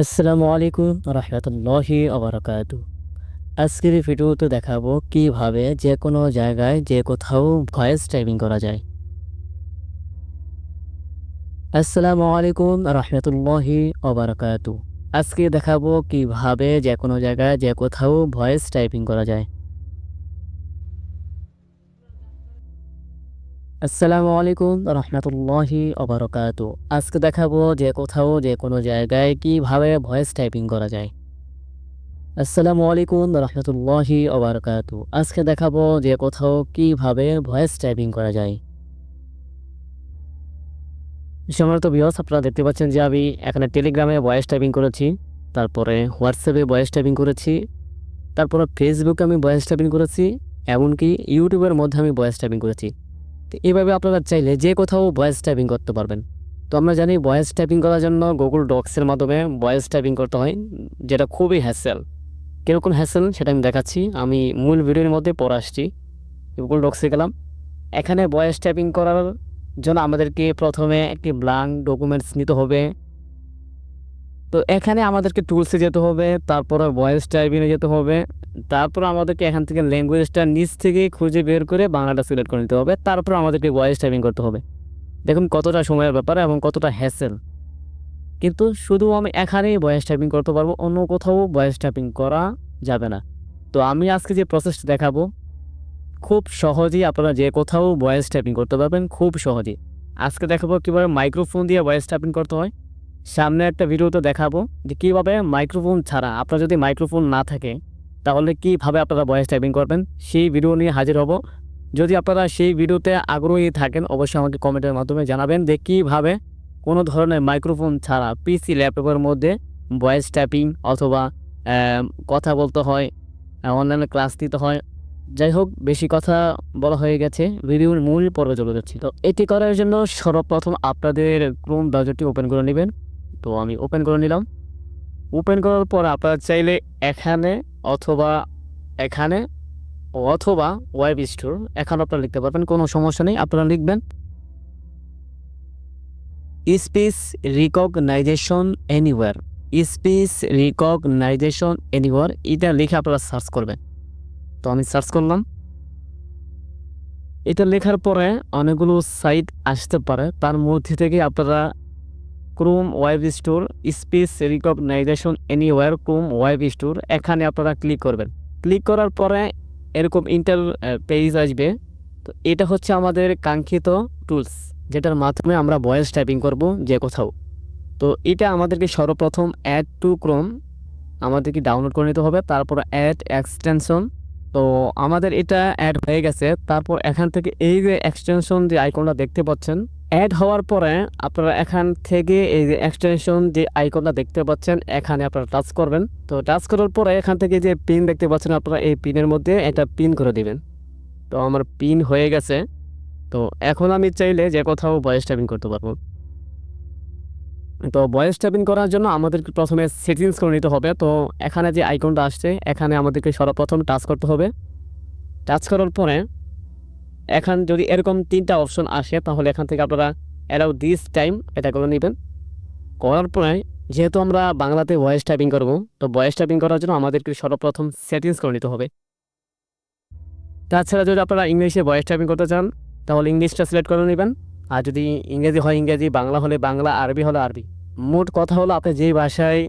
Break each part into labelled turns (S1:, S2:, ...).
S1: আসসালামু আলাইকুম রহমতুল্লাহি আবরকাত আজকের ভিডিওতে দেখাবো কীভাবে যে কোনো জায়গায় যে কোথাও ভয়েস টাইপিং করা যায়। আসসালামু আলাইকুম রহমতুল্লাহি আবরকাত আজকে দেখাবো কীভাবে যে কোনো জায়গায় যে কোথাও ভয়েস টাইপিং করা যায়। আসসালামু আলাইকুম রহমতুল্লাহি অবরকাতু। আজকে দেখাবো যে কোথাও, যে কোনো জায়গায় কীভাবে ভয়েস টাইপিং করা যায়। আসসালামু আলাইকুম রহমতুল্লাহি অবরকাতু। আজকে দেখাবো যে কোথাও কীভাবে ভয়েস টাইপিং করা যায়। সম্মানিত বিহস আপনারা দেখতে পাচ্ছেন যে আমি এখানে টেলিগ্রামে ভয়েস টাইপিং করেছি, তারপরে হোয়াটসঅ্যাপে ভয়েস টাইপিং করেছি, তারপরে ফেসবুকে আমি ভয়েস টাইপিং করেছি, এমনকি ইউটিউবের মধ্যে আমি ভয়েস টাইপিং করেছি। তো এইভাবে আপনারা চাইলে যে কোথাও ভয়েস টাইপিং করতে পারবেন। তো আমরা জানি ভয়েস টাইপিং করার জন্য গুগল ডক্সের মাধ্যমে ভয়েস টাইপিং করতে হয়, যেটা খুবই হ্যাসেল কীরকম হ্যাসেল সেটা আমি দেখাচ্ছি। আমি মূল ভিডিওর মধ্যে পড়ে আসছি। গুগল ডক্সে গেলাম। এখানে ভয়েস টাইপিং করার জন্য আমাদেরকে প্রথমে একটি ব্লাঙ্ক ডকুমেন্টস নিতে হবে। তো এখানে আমাদেরকে টুলসে যেতে হবে, তারপরে ভয়েস টাইপিংয়ে যেতে হবে, তারপর আমাদেরকে এখান থেকে ল্যাঙ্গুয়েজটা নিচ থেকে খুঁজে বের করে বাংলাটা সিলেক্ট করে নিতে হবে, তারপর আমাদেরকে ভয়েস টাইপিং করতে হবে। দেখুন কতটা সময়ের ব্যাপার এবং কতটা হ্যাসেল কিন্তু শুধু আমি এখানেই ভয়েস টাইপিং করতে পারব, অন্য কোথাও ভয়েস টাইপিং করা যাবে না। তো আমি আজকে যে প্রসেসটা দেখাবো, খুব সহজেই আপনারা যে কোথাও ভয়েস টাইপিং করতে পারবেন, খুব সহজেই। আজকে দেখাবো কীভাবে মাইক্রোফোন দিয়ে ভয়েস টাইপিং করতে হয়। সামনে একটা ভিডিওতে দেখাবো যে কীভাবে মাইক্রোফোন ছাড়া, আপনার যদি মাইক্রোফোন না থাকে, তাহলে কীভাবে আপনারা ভয়েস টাইপিং করবেন, সেই ভিডিও নিয়ে হাজির হব। যদি আপনারা সেই ভিডিওতে আগ্রহী থাকেন, অবশ্যই আমাকে কমেন্টের মাধ্যমে জানাবেন যে কীভাবে কোনো ধরনের মাইক্রোফোন ছাড়া পিসি ল্যাপটপের মধ্যে ভয়েস টাইপিং অথবা কথা বলতে হয় অনলাইনে ক্লাস দিতে হয়। যাই হোক, বেশি কথা বলা হয়ে গেছে ভিডিওর মূল পর্বে চলে যাচ্ছি। তো এটি করার জন্য সর্বপ্রথম আপনাদের ক্রোম ব্রাউজারটি ওপেন করে নেবেন। তো আমি ওপেন করে নিলাম। ওপেন করার পর আপনারা চাইলে এখানে অথবা এখানে অথবা ওয়েব স্টোর এখানে আপনারা লিখতে পারবেন, কোনো সমস্যা নেই, আপনারা লিখবেন। Speech recognition anywhere speech recognition anywhere এটা লিখে আপনারা সার্চ করবেন। তো আমি সার্চ করলাম। এটা লেখার পরে অনেকগুলো সাইট আসতে পারে, তার মধ্যে থেকে আপনারা Chrome web store space recognition anywhere Chrome web store এখানে আপনারা ক্লিক করবেন। ক্লিক করার পরে এরকম ইন্টার পেজ আসবে। তো এটা হচ্ছে আমাদের কাঙ্ক্ষিত টুলস যেটার মাধ্যমে আমরা ভয়েস টাইপিং করব যে কোথাও। তো এটা আমাদেরকে সর্বপ্রথম অ্যাড টু ক্রোম আমাদেরকে ডাউনলোড করে নিতে হবে, তারপর অ্যাড এক্সটেনশন তো আমাদের এটা অ্যাড হয়ে গেছে, তারপর এখান থেকে এই যে এক্সটেনশন যে আইকনটা দেখতে পাচ্ছেন অ্যাড হওয়ার পরে আপনারা এখান থেকে এই যে এক্সটেনশন যে আইকনটা দেখতে পাচ্ছেন, এখানে আপনারা টাচ করবেন। তো টাচ করার পরে এখান থেকে যে পিন দেখতে পাচ্ছেন আপনারা, এই পিনের মধ্যে এটা পিন করে দিবেন। তো আমার পিন হয়ে গেছে। তো এখন আমি চাইলে যে কোথাও ভয়েস টাইপিং করতে পারব। তো ভয়েস টাইপিং করার জন্য আমাদেরকে প্রথমে সেটিংস করে নিতে হবে। তো এখানে যে আইকনটা আসছে, এখানে আমাদেরকে সর্বপ্রথম টাচ করতে হবে। টাচ করার পরে এখান যদি এরকম তিনটা অপশন আসে, তাহলে এখান থেকে আপনারা অ্যালাউ দিস টাইম এটা করে নেবেন। করার পরে যেহেতু আমরা বাংলাতে ভয়েস টাইপিং করব, তো ভয়েস টাইপিং করার জন্য আমাদেরকে সর্বপ্রথম সেটিংস করে নিতে হবে। তাছাড়া যদি আপনারা ইংলিশে ভয়েস টাইপিং করতে চান, তাহলে ইংলিশটা সিলেক্ট করে নেবেন। আর যদি ইংরেজি হয় ইংরেজি, বাংলা হলে বাংলা, আরবি হলে আরবি। মোট কথা হলো আপনি যেই ভাষায়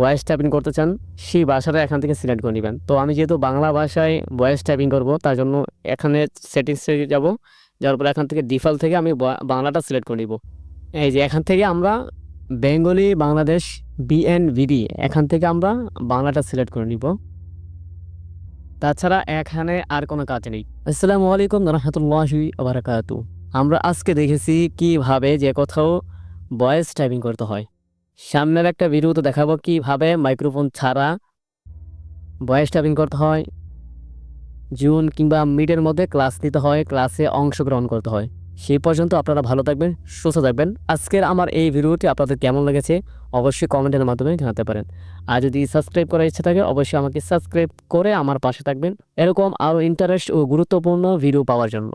S1: ভয়েস টাইপিং করতে চান, সেই ভাষাটা এখান থেকে সিলেক্ট করে নেবেন। তো আমি যেহেতু বাংলা ভাষায় ভয়েস টাইপিং করব, তার জন্য এখানে সেটিংসে যাব যার পর এখান থেকে ডিফল্ট থেকে আমি বাংলাটা সিলেক্ট করে নিব। এই যে এখান থেকে আমরা বেঙ্গলি বাংলাদেশ বিএনভিডি এখান থেকে আমরা বাংলাটা সিলেক্ট করে নিব। তাছাড়া এখানে আর কোনো কাজ নেই। আসসালামু আলাইকুম রহমতুল্লাহি বারাকাতু আমরা আজকে দেখেছি কীভাবে যে কোথাও ভয়েস টাইপিং করতে হয়। সামনের একটা ভিডিওতে দেখাবো কীভাবে মাইক্রোফোন ছাড়া ভয়েস টাইপিং করতে হয়, জুন কিংবা মিডের মধ্যে ক্লাস নিতে হয় ক্লাসে অংশগ্রহণ করতে হয়। সেই পর্যন্ত আপনারা ভালো থাকবেন, সুস্থ থাকবেন। আজকের আমার এই ভিডিওটি আপনাদের কেমন লেগেছে অবশ্যই কমেন্টের মাধ্যমে জানাতে পারেন। আর যদি সাবস্ক্রাইব করার ইচ্ছে থাকে, অবশ্যই আমাকে সাবস্ক্রাইব করে আমার পাশে থাকবেন। এরকম আরও ইন্টারেস্ট ও গুরুত্বপূর্ণ ভিডিও পাওয়ার জন্য।